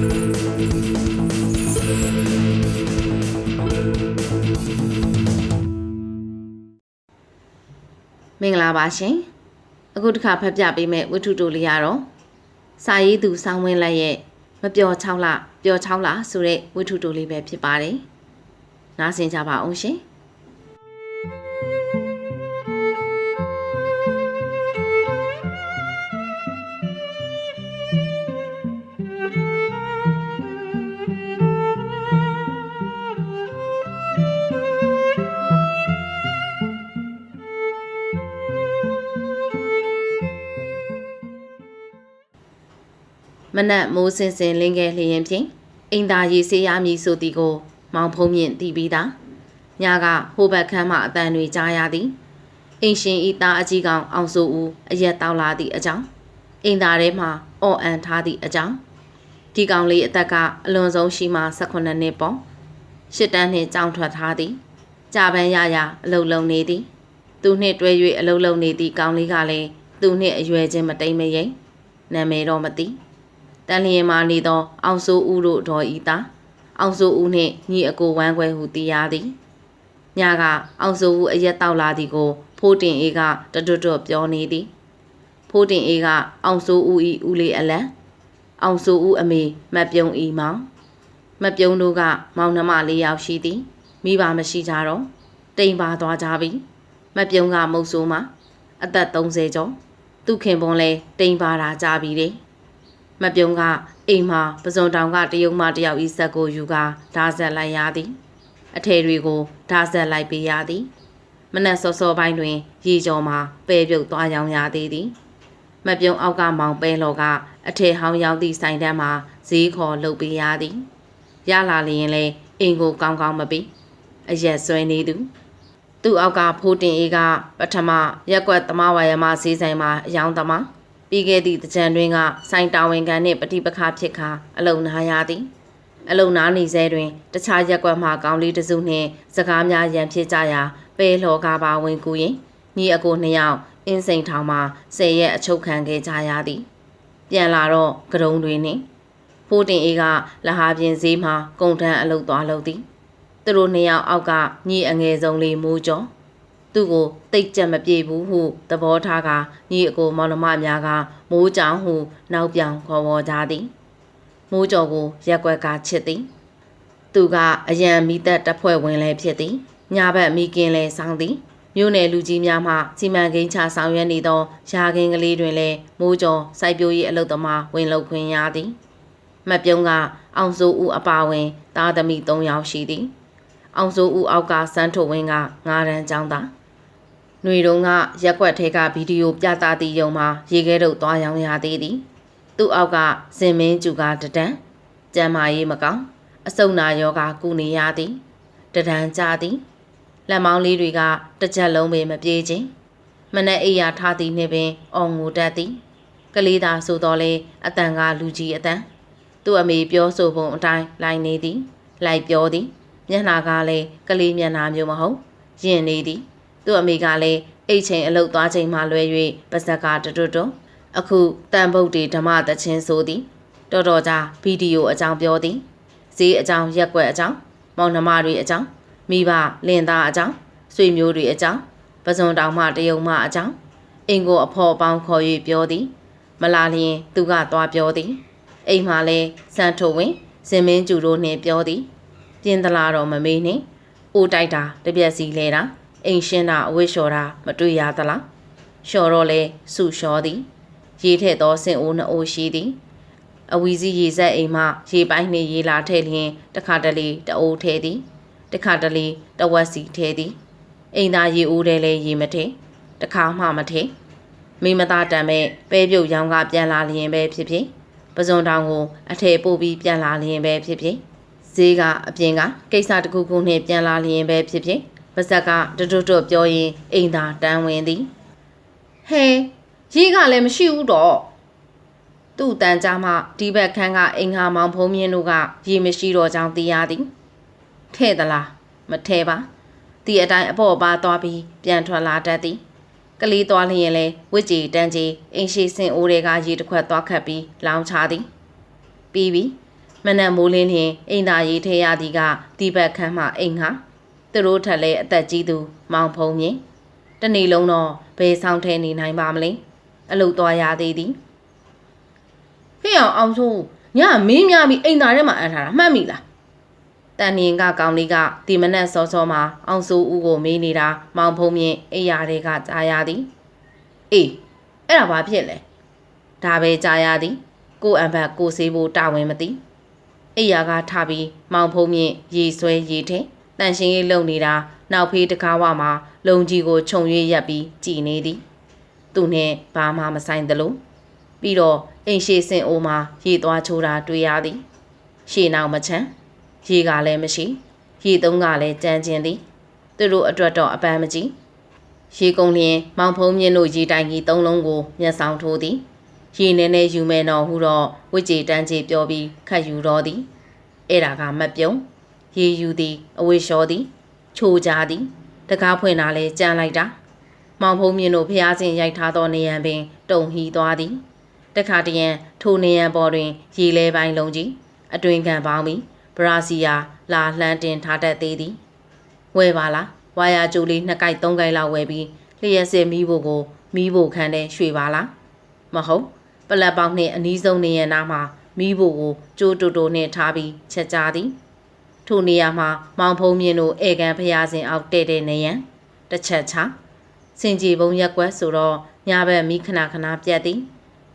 မင်္ဂလာပါရှင်အခုတစ်ခါဖတ်ပြပေးမယ့်ဝတ္ထုတိုလေးရတော့စာရေးသူဆောင်းဝင်းလက်ရဲ့မပျော်6လပျော်6လဆိုတဲ့ဝတ္ထုတိုလေးပဲဖြစ်ပါတယ်နားဆင်ကြပါအောင်ရှင် မနက်မိုးစင်စင်လင်းခဲလျင်ဖြင့်အိမ်သာရေဆေးရမည်ဆိုသည်ကို မောင်ဖုံးမြင့်တည်ပြီးသားညကဟိုဘက်ခန်းမှအတန်တွေကြားရသည်အိမ်ရှင်ဤသားအကြီးကောင်အောင်စိုးဦးအရက်တောက်လာသည့်အကြောင်းအိမ်သာထဲမှအော်အန်ထားသည့်အကြောင်းဒီကောင်လေးအသက်ကအလွန်ဆုံးရှိမှ18နှစ်ပေါ့ရှစ်တန်းနှင့်ကြောင်ထွက်ထားသည်ကြာပန်းရရအလုလုံနေသည် သူနှင့်တွဲ၍အလုလုံနေသည့်ကောင်လေးကလည်းသူနှင့်အရွယ်ချင်းမတိမ်မရိမ်နာမည်တော့မသိ တန်လျင်မာနေသောအောင်စိုးဦးတို့တော်ဤသားအောင်စိုးဦးနှင့်ညီအကိုဝမ်းခွဲဟုသိရသည်ညကအောင်စိုးဦးအရက်တောက်လာသည်ကို ဖိုးတင်အေးကတတွတ်တွတ်ပြောနေသည် ဖိုးတင်အေးကအောင်စိုးဦးဤဦးလေးအလံအောင်စိုးဦးအမေမတ်ပြုံးဤမောင်မတ်ပြုံးတို့ကမောင်နှမလေးယောက်ရှိသည်မိဘမရှိကြတော့တိမ်ပါသွားကြပြီမတ်ပြုံးကမုတ်ဆိုးမှာအသက်30ကျော်သူခင်ပွန်လဲတိမ်ပါတာကြပြီတဲ့ မပြုံးကအိမ်မှာပစုံတောင်ကတယုံမတယောက်ဤဆက်ကိုယူကာဓာဆက်လိုက်ရသည် အထည်တွေကိုဓာဆက်လိုက်ပေးရသည်မနက်စောစောပိုင်းတွင် ရေကြော်မှာပဲပြုတ်သွားရောင်းရသေးသည်မပြုံးအောက်ကမောင်ပဲလော်ကအထည်ဟောင်းရောင်းသည့်ဆိုင်တန်းမှာဈေးခေါ်လုပ်ပေးရသည်ရလာလျင်လဲအိမ်ကိုကောင်းကောင်းမပေးအရက်ဆွဲနေသူသူ့အောက်ကဖိုးတင်အေးကပထမရက်ကွက်သမားဝါယမဈေးဆိုင်မှာအယောင်းသမား ပြီးခဲ့သည့်တကြံတွင်ကစိုင်းတာဝန်ခံနှင့်ပဋိပက္ခဖြစ်ခါအလုံနာရသည်အလုံနာနေစေတွင်တခြားရက်ကွက်မှကောင်းလေးတစ်စုနှင့်စကားများရန်ဖြစ်ကြရာပဲလောကပါဝင်ကူရင်ညီအကိုနှစ်ယောက်အင်းစိန်ထောင်မှာဆယ်ရက်အချုပ်ခံခဲ့ကြရသည် ပြန်လာတော့ကရုံတွင်နှင့်ဖိုးတင်အေးကလဟာပြင်ဈေးမှာကုန်ထမ်းအလုပ်သွားလုပ်သည်သူတို့နှစ်ယောက်အောက်ကညီအငယ်ဆုံးလေးမိုးကျော် သူ့ကိုတိတ်ကြက်မပြေဘူးဟုသဘောထားကညီအကိုမောင်နှမများကမိုးကြောင်ဟုနောက်ပြောင်ခေါ်ဝေါ်ကြသည်မိုးကြော်ကိုရက်ွက်ကချစ်သည်သူကအရန်မိသက်တပ်ဖွဲ့ဝင်လည်းဖြစ်သည်ညာဘက်မိကင်းလည်းစောင်းသည်မြို့နယ်လူကြီးများမှစီမံကိန်းချဆောင်ရွက်နေသောယာကင်းကလေးတွင်လည်းမိုးကြော်စိုက်ပျိုးရေးအလုပ်သမားဝင်လုပ်ခွင့်ရသည်မပြုံးကအောင်စိုးဦးအပါဝင်သားသမီး၃ယောက်ရှိသည်အောင်စိုးဦးအောက်ကစန်းထုတ်ဝင်းကငါးရန်ကျောင်းသား။ ຫນွေတုံးကရက်ွက်ထဲကဗီဒီယိုပြသသည့်ယုံမှာရေခဲတုပ်သွားရောင်းရသေးသည်။သူ့အောက်ကဇင်မင်းကျူကတဒန်း။ကျမ်းမာရေးမကောင်း။အဆုတ်နာယောဂကုနေရသည်။တဒန်းကြသည်။လက်မောင်းလေးတွေကတစ်ချက်လုံးပင်မပြေးခြင်း။မနဲ့အိယာထားသည်နှင့်ပင်အော်ငိုတတ်သည်။ကလေးသာဆိုတော့လေအတန်ကလူကြီးအတန်။သူ့အမေပြောဆိုပုံအတိုင်းလိုက်နေသည်။လိုက်ပြောသည်။မျက်နှာကလည်းကလေးမျက်နှာမျိုးမဟုတ်။ရင်နေသည်။ သူ့အမေကလည်းအိတ်ချိန်အလုတ်သွားချိန်မှလွဲ၍ပါဇက်ကတွတ်တွတ်တွတ်အခုတန်ဗုတ်တီဓမ္မတချင်းဆိုသည်တော်တော်ကြာဗီဒီယိုအကြောင်းပြောသည်ဈေးအကြောင်းရက်ွက်အကြောင်းမောင်နှမတွေအကြောင်းမိဘလင်သားအကြောင်းဆွေမျိုးတွေအကြောင်းပဇွန်တောင်မှတယုံမှအကြောင်းအင်ကိုအဖော်ပေါင်းခေါ်၍ပြောသည်မလာလျင်သူကသွားပြောသည်အိမ်မှလည်းစံထုတ်ဝင်စင်မင်းကျူတို့နှင့်ပြောသည် ပြင်းသလားတော့မမေးနှင့်အိုးတိုက်တာတပြက်စီလဲတာ အိမ်ရှင်းတာအဝိလျှော်တာမတွေ့ရသလားလျှော်တော့လဲစုလျှော်သည် ရေထည့်သောစင်အိုးနှအိုးရှိသည်အဝီစီရေဆက်အိမ်မှရေပိုင်းနှင့်ရေလာထည့်လျင်တခါတလေတအိုးထည့်သည်တခါတလေတဝက်စီထည့်သည်အိမ်သားရေအိုးထဲလဲရေမထည့်တခါမှမထည့်မိမသားတံမဲ့ပဲပြုတ်ရောင်းကပြန်လာလျင်ပဲဖြစ်ဖြစ်ပဇွန်တောင်ကိုအထည်ပို့ပြီးပြန်လာလျင်ပဲဖြစ်ဖြစ်ဈေးကအပြင်ကကိစ္စတစ်ခုခုနှင့်ပြန်လာလျင်ပဲဖြစ်ဖြစ် ပါဇက်ကတွတ်တွတ်တွတ်ပြောရင်အိမ်သာတန်းဝင်သည်ဟဲရေကလည်းမရှိဘူးတော့သူ့တန်ကြားမှဒီဘက်ခန်းကအင်ဟာမောင်ဖုံးမြင့်တို့ကရေမရှိတော့ကြောင်းသိရသည်ထဲ့သလားမထဲပါဒီအတိုင်းအပေါ့ပါသွားပြီးပြန်ထွက်လာတတ်သည်ကလေးသွားလျင်လဲဝစ်ကြီးတန်းကြီးအင်းရှိစင်အိုးတွေကရေတစ်ခွက်သွားခတ်ပြီးလောင်းချသည်ပြီးပြီမနက်မိုးလင်းလျင်အိမ်သာရေးထဲရသည်ကတီဘက်ခန်းမှအိမ်ဟာ သူတို့ထက်လဲအသက်ကြီးသူ မောင်ဖုံးမြင်တနေ့လုံးတော့ဘယ်ဆောင်ထဲနေနိုင်ပါမလဲအလုတ်သွားရသေးသည်ဟေ့အောင်အောင်ဆိုညမင်းများပြီးအိမ်သာထဲမှာအန်ထားတာမှတ်မိလားတန်နင်ကကောင်လေးကဒီမနက်စောစောမှာအောင်စိုးဦးကိုမေးနေတာမောင်ဖုံးမြင်အိယာတွေကကြားရသည်အေးအဲ့ဒါဘာဖြစ်လဲဒါပဲကြားရသည် ကိုအံဘတ်ကိုစေးဖို့တာဝန်မသိအိယာကထပြီးမောင်ဖုံးမြင့်ရေဆွဲရေထင်း တန်ရှင်ရေးလုံနေတာနောက်ဖေးတကားဝမှာလုံကြီးကိုခြုံရွေးရက်ပြီးကြည်နေသည်သူနဲ့ဘာမှမဆိုင်သလိုပြီးတော့အိမ်ရှိစင်အိုမှာရေသွားချိုးတာတွေ့ရသည်ရှေနောက်မချမ်းရေကလည်းမရှိ ရေသုံးကလည်းကြမ်းကျင်သည်သူတို့အတွက်တော့အပန်းမကြီးရေကုန်လျင်မောင်ဖုံးမြင့်တို့ရေတိုင်ကြီးသုံးလုံးကိုမျက်ဆောင်ထိုးသည်ရေနေနေယူမယ်တော့ဟုတော့ဝိကြေတန်းကြီးပြောပြီးခတ်ယူတော့သည်အဲ့ဒါကမပြုံး ရေယူသည် အဝေလျှော်သည် ချိုကြသည် တကားဖွင့်တာလဲကြမ်းလိုက်တာမောင်ဖုံးမြင့်တို့ဖျားစဉ်ရိုက်ထားသောနေရန်ပင် တုံဟီသွားသည်တခါတရံထိုနေရန်ပေါ်တွင် ရေလဲပိုင်းလုံးကြီးအတွင်ခံပေါင်းပြီးဘရာစီယာလာလှမ်းတင်ထားတတ်သေးသည်ဝဲပါလားဝါယာကြိုလေးနှစ်ကိုက်သုံးကိုက်လောက်ဝဲပြီးလျှက်စစ်မီးဖို့ကိုမီးဖို့ခန်းတဲ့ရွှေပါလားမဟုတ်ပလက်ပေါင်းနှင့်အနီးဆုံးနေရနာမှာမီးဖို့ကိုကြိုးတူတူနှင့်ထားပြီးချက်ကြသည် ထိုနေရာမှာမောင်ဖုံးမြင့်တို့ဧကန်ဖျားစဉ်အောက်တဲ့တဲ့နေရန်တစ်ချက်ချစင်ကြီးဘုံရက်ကွက်ဆိုတော့ညဘက်မိခဏခဏပြတ်သည်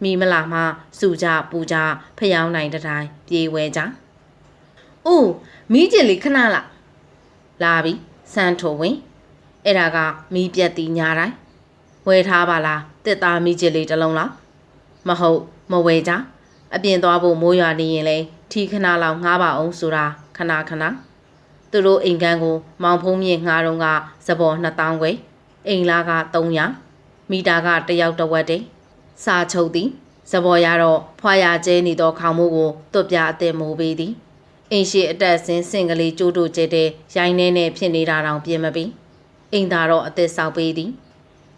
မိမလာမှစုကြပူကြဖျောင်းနိုင်တတိုင်းပြေးဝဲကြ။အိုးမိကျင်လေးခဏလာလာပြီစမ်းထိုဝင်အဲ့ဒါကမိပြက်တီညာတိုင်းဝဲထားပါလားတစ်သားမိကျင်လေးတစ်လုံးလားမဟုတ်မဝဲကြအပြင်သွားဖို့မိုးရွာနေရင်လေထီခဏလောက်ငှားပါအောင်ဆိုတာ ခဏခဏသူတို့အိမ်ကန်းကို မောင်ဖုံးမြင့်ငှားတော့ကစပေါ်2000ခွေအိမ်လားက300မီတာကတယောက်တစ်ဝက်တည်းစာချုပ်သည်စပေါ်ရတော့ဖွာရကျဲနေသောခေါင်မိုးကိုတွတ်ပြအသက်မိုးပေးသည်အိမ်ရှိအတက်ဆင်းစင်ကလေးကျိုးတို့ကျဲတဲ့ရိုင်းနေနဲ့ဖြစ်နေတာတောင်ပြင်မပြီးအိမ်သာတော့အသက်ဆောက်ပေးသည်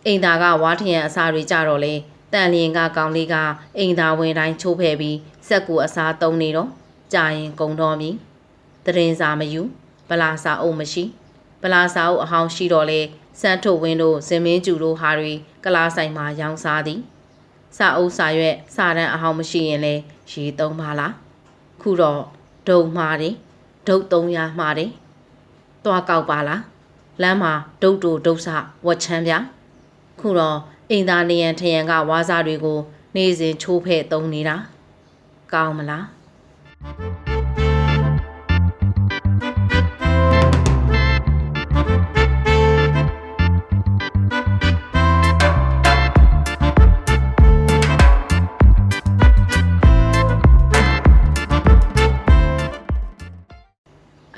အိမ်သာကဝါထရန်အစာတွေကြတော့လေတန်လျင်ကကောင်လေးကအိမ်သာဝင်တိုင်းချိုးဖဲ့ပြီးစက်ကူအစားသုံးနေတော့ကြာရင်ကုံတော်မီ တရင်စာမယူဗလာစာအုပ်မရှိဗလာစာအုပ်အဟောင်းရှိတော့လေစမ်းထုတ်ဝင်းတို့ဇင်မင်းကျူတို့ဟာတွေကလားဆိုင်မှာရောင်းစားသည်စာအုပ်စာရွက်စာတန်းအဟောင်းမရှိရင်လေရေသုံးပါလားခုတော့ဒုံမှားတယ်ဒုတ်300မှားတယ်သွားကောက်ပါလားလမ်းမှာဒုတ်တူဒုတ်ဆဝတ်ချမ်းပြခုတော့အိမ်သားနေရန်ထရန်ကဝါးစားတွေကို နေစဉ်ချိုးဖဲ့သုံးနေတာကောင်းမလား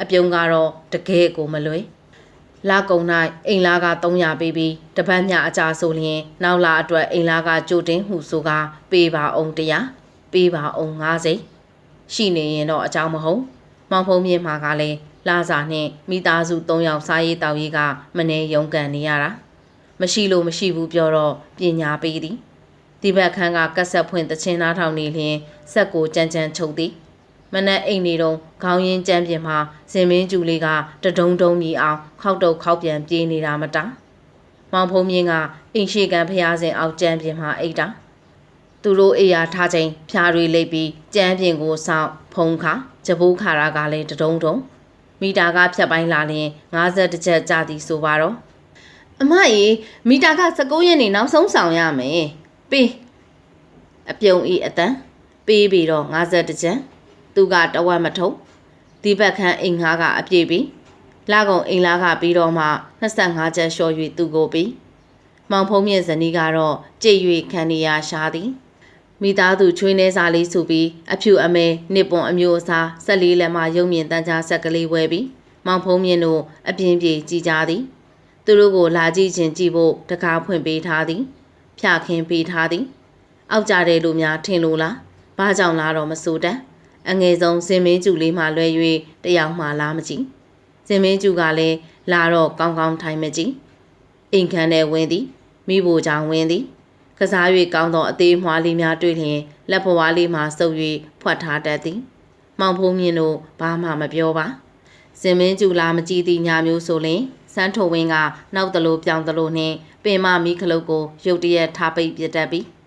အပြုံးကတော့တကယ်ကိုမလွယ်လာကုံ၌အိမ်လားက300ပေးပြီးတပတ်မြအကြာဆိုလျင် နောက်လာအတွက်အိမ်လားကကြိုတင်ဟုဆိုကပေးပါအောင်တရားပေးပါအောင်90ရှိနေရင်တော့အကြောင်းမဟုတ်မောင်ဖုံးမြင့်မှာကလည်းလာစာနဲ့မိသားစု3ယောက်စားရေးတောက်ရေးကမနေရုံကန်နေရတာမရှိလို့မရှိဘူးပြောတော့ပညာပေးသည်ဒီဘက်ခန်းကကက်ဆက်ဖွင့်တချင်းသားထောင်နေလျင်စက်ကိုကြမ်းကြမ်းချုပ်သည် မနက်အိမ်နေတော့ခေါင်းရင်းကြမ်းပြင်မှာဇင်မင်းကျူလေးကတဒုံဒုံမြည်အောင်ခောက်တုတ်ခောက်ပြန်ပြေးနေတာမတာမောင်ဖုံးမြင့်ကအိမ်ရှိကန်ဖျားစင်အောက်ကြမ်းပြင်မှာအိတ်တာသူတို့အိယာထားချိန်ဖျားတွေလိပ်ပြီးကြမ်းပြင်ကိုစောင့်ဖုံးခါကြပိုးခါရာကလည်းတဒုံဒုံမီတာကဖြတ်ပိုင်းလာရင်50ချက်ကြသည်ဆိုပါတော့အမကြီးမီတာက19ရက်နေနောက်ဆုံးဆောင်ရမယ်ပေးအပြုံဤအတန်ပေးပြီးတော့50ချက် သူကတဝက်မထုံဒီဘက်ခန်းအိမ်ငါးကအပြည့်ပြီးလာကုံအိမ်လားကပြီးတော့မှ25ချက်လျှော်၍သူကိုပြီးမောင်ဖုံးမြင့်ဇနီးကတော့ကြိတ်၍ခံနေရရှာသည်မိသားစုချွေးနှဲစာလေးစုပြီးအဖြူအမဲနှစ်ပွန်အမျိုးအစားဆက်လေးလက်မှရုံမြင့်တန်းချဆက်ကလေးဝဲပြီးမောင်ဖုံးမြင့်တို့အပြင်းပြေကြည်ကြသည်သူတို့ကိုလာကြည့်ခြင်းကြည့်ဖို့တကားဖွင့်ပေးထားသည်ဖြာခင်းပေးထားသည်အောက်ကြတဲ့လူများထင်လို့လားဘာကြောင့်လားတော့မဆိုတတ် အငယ်ဆုံးစင်မင်းကျူလေးမှလွဲ၍တယောက်မှလားမကြည့်စင်မင်းကျူကလည်းလာတော့ကောင်းကောင်းထိုင်မကြည့်အိမ်ခန်းထဲဝင်သည်မိဖို့ကြောင့်ဝင်သည်ကစား၍ကောင်းသောအသေးမွှားလေးများတွေ့လျင်လက်ဖွားလေးမှစုပ်၍ဖွက်ထားတတ်သည်မောင်ဖုံးမြင့်တို့ဘာမှမပြောပါစင်မင်းကျူလာမကြည့်သည့်ညာမျိုးဆိုရင်စန်းထိုဝင်းကနောက်တလို့ပြောင်းတလို့နှင့်ပင်မမီးခလုတ်ကိုရုတ်တရက်ထားပိတ်ပြစ်တတ်ပြီး။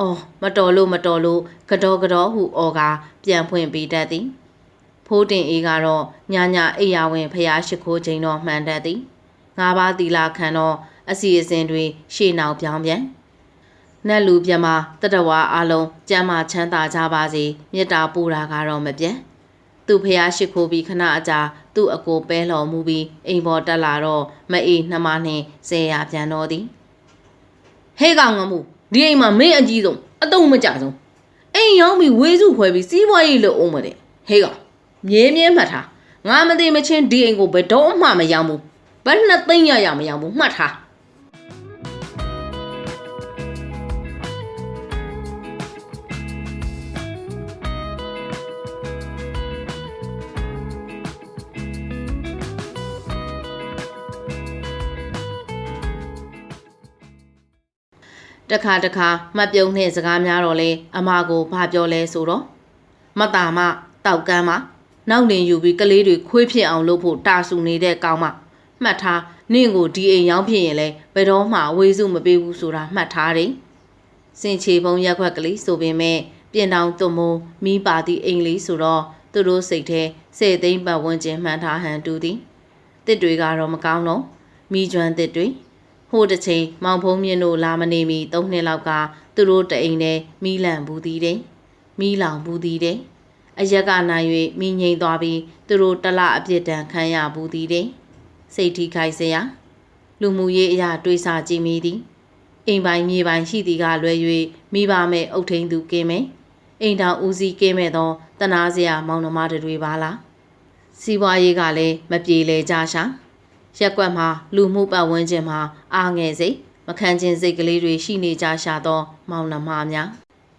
အော်မတော်လို့မတော်လို့ကတော့ကတော့ဟုအော်ကပြန်ဖွင့်ပေးတတ်သည်။ဖိုးတင်အေးကတော့ညာညာအိယာဝင်ဖျားရှိခိုးချိန်တော့မှန်တတ်သည်။ငါးပါးသီလာခံတော့အစီအစဉ်တွေရှေ့နောက်ပြောင်းပြန်။နတ်လူပြမတတဝါအလုံးကျမ်းမာချမ်းသာကြပါစေမေတ္တာပို့တာကတော့မပြတ်။သူဖျားရှိခိုးပြီးခဏအကြာသူ့အကိုပဲလော်မှုပြီးအိမ်ပေါ်တက်လာတော့မအေးနှမနှင့်ဆဲရပြန်တော်သည်ဟဲကောင်ငမှု ဒီအိမ်မှာမင်းအကြီးဆုံးအတုံးမကြဆုံးအိမ်ရောက်ပြီးဝေးစုခွဲပြီးစီးပွားရေးလုပ်အောင်မတဲ့ဟဲကောင်မြဲမြဲမှတ်ထားငါမသိမချင်းဒီအိမ်ကိုဘယ်တော့မှမရောက်ဘူးဘယ်နှစ်သိန်းရရမရောက်ဘူးမှတ်ထား တခါတခါမပြုံးတဲ့စကားများတော့လေအမကိုဘာပြောလဲဆိုတော့မတာမတောက်ကမ်းမနောက်တင်ယူပြီးကလေးတွေခွေးဖြစ်အောင်လုပ်ဖို့တာဆူနေတဲ့ကောင်မမှတ်ထားနင့်ကိုဒီအိမ်ရောက်ဖြစ်ရင်လဲဘယ်တော့မှဝေစုမပေးဘူးဆိုတာမှတ်ထားတယ်စင်ချေပုံရက်ခွက်ကလေးဆိုပေမဲ့ပြင်တောင်သွမိုးမိပါသည့်အိမ်လေးဆိုတော့သူတို့စိတ်ထဲစေသိမ့်ပတ်ဝန်းကျင်မှန်ထားဟန်တူသည်တစ်တွေကတော့မကောင်းတော့မိကျွမ်းတစ်တွေ ဟိုတစ်ချိန်မောင်ဖုံးမြင့်တို့လာမနေမီ၃နှစ်လောက်ကသူတို့တအိမ်နဲ့မိလန့်ဘူးသည်တဲ့မိလောင်ဘူးသည်တဲ့အရက်ကနိုင်၍မိငိမ့်သွားပြီးသူတို့တလအပြစ်ဒဏ်ခံရဘူးသည်တဲ့စိတ်ထိခိုက်စရာလူမှုရေးအရာတွေးဆကြည့်မိသည်အိမ်ပိုင်မြေပိုင်ရှိသည်ကလွဲ၍မိဘမဲ့အုတ်ထိန်သူကင်းမယ်အိမ်တောင်ဦးစီးကင်းမဲ့သောတနာစရာမောင်နှမတွေပါလားစီးပွားရေးကလည်းမပြေလည်ကြရှာ ရက်ကွက်မှာလူမှုပတ်ဝန်းကျင်မှာအားငယ်စိတ်မခံခြင်းစိတ်ကလေးတွေရှိနေကြရှာသော မောင်နှမများ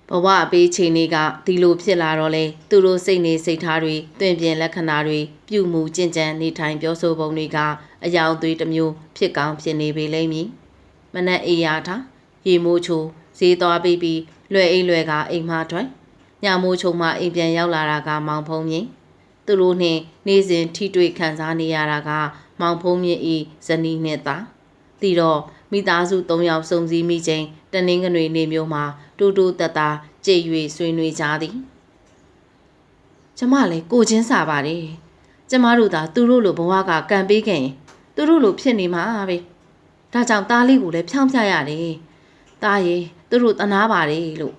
ဘဝအပေးချိန်တွေကဒီလိုဖြစ်လာတော့လေသူတို့စိတ်နေစိတ်ထားတွေတွင်ပြင်လက္ခဏာတွေပြုမှုကျင့်ကြံနေထိုင်ပြောဆိုပုံတွေကအယောင်သွေးတစ်မျိုးဖြစ်ကောင်းဖြစ်နေပေလိမ့်မည်မနက်အေးရထားရေမိုးချိုဈေးသွားပြီးပြီးလွယ်အိမ်လွယ်ကအိမ်မထွက်ညမိုးချုံမှအိမ်ပြန်ရောက်လာတာကမောင်ဖုံးမြင့် သူတို့နှင့်နေ့စဉ်ထိတွေ့ခံစားနေရတာက မောင်ဖုံးမြင့်ဤဇနီးနှင့်သာတီတော့မိသားစု၃ယောက်စုံစည်းမိချိန်တနင်္ဂနွေနေ့မျိုးမှာတူတူတက်တာကြည်၍ဆွေးနွေးကြသည်ကျမလည်းကိုချင်းစာပါတယ်ကျမတို့သာသူတို့လိုဘဝကကံပေးခဲ့ရင်သူတို့လိုဖြစ်နေမှာပဲဒါကြောင့်သားလေးကိုလည်းဖြောင်းပြရတယ်သားရေသူတို့တနာပါတယ်လို့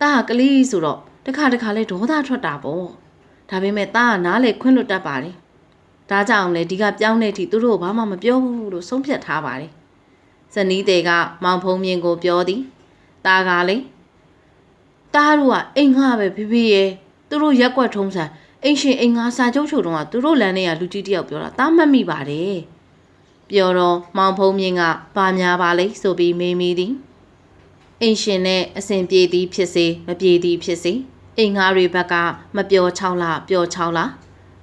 သားကကလေးဆိုတော့တခါတခါလဲဒေါသထွက်တာပေါ့ ဒါပေမဲ့သားကနားလေခွင့်လွတ်တတ်ပါတယ်ဒါကြောင့်လေဒီကပြောင်းတဲ့အထိသူတို့ဘာမှမပြောဘူးလို့ဆုံးဖြတ်ထားပါတယ်ဇနီးတေကမောင်ဖုံးမြင့်ကိုပြောသည်သားကလေသားတို့ကအိမ်ငှပဲဖေဖေရဲ့သူတို့ရက်ွက်ထုံးစံအိမ်ရှင်အိမ်ငှစာချုပ်ချုပ်တော့ကသူတို့လမ်းထဲကလူကြီးတယောက်ပြောတာသားမှတ်မိပါတယ်ပြောတော့မောင်ဖုံးမြင့်ကပါများပါလိဆိုပြီးမေးမိသည်အိမ်ရှင်နဲ့အစဉ်ပြေသည်ဖြစ်စေမပြေသည်ဖြစ်စေ အိမ်ငှားတွေဘက်ကမပျော်6လပျော်6လ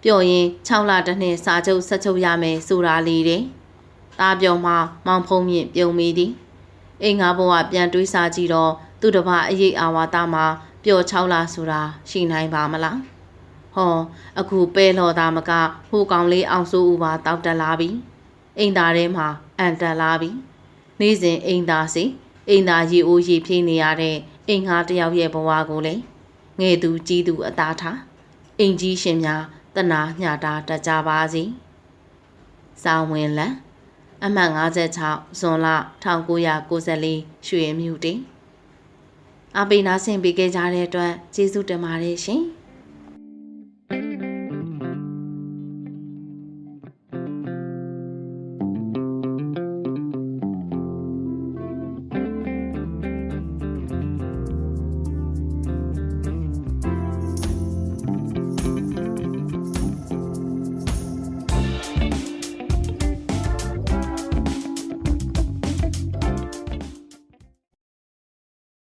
ပျော်ရင်6လတစ်နှစ်စာချုပ်ဆက်ချုပ်ရမယ်ဆိုတာလေးတယ်။တားပြောမှမောင်ဖုံးမြင့်ပြုံမိသည်။အိမ်ငါဘဝပြန်တွေးစားကြည့်တော့သူ့တပအရေးအာဝါဒမှာပျော်6လဆိုတာရှိနိုင်ပါမလား။ဟောအခုပဲလော်သားမကဟိုကောင်လေးအောင်စိုးဦးပါတောက်တက်လာပြီ။အိမ်သားထဲမှာအန်တက်လာပြီ။နေ့စဉ်အိမ်သားစီအိမ်သားရေအိုးရေဖြင်းနေရတဲ့အိမ်ငါတယောက်ရဲ့ဘဝကိုလေ ငယ်သူကြီးသူအသားထားအိမ်ကြီးရှင်များတနာညတာတကြပါစီ။စာဝင်လံအမှတ်56ဇွန်လ1994ရွှေမြူတင်အပိနာဆင်ပေးခဲ့ကြတဲ့အတွက်ကျေးဇူးတင်ပါတယ်ရှင်။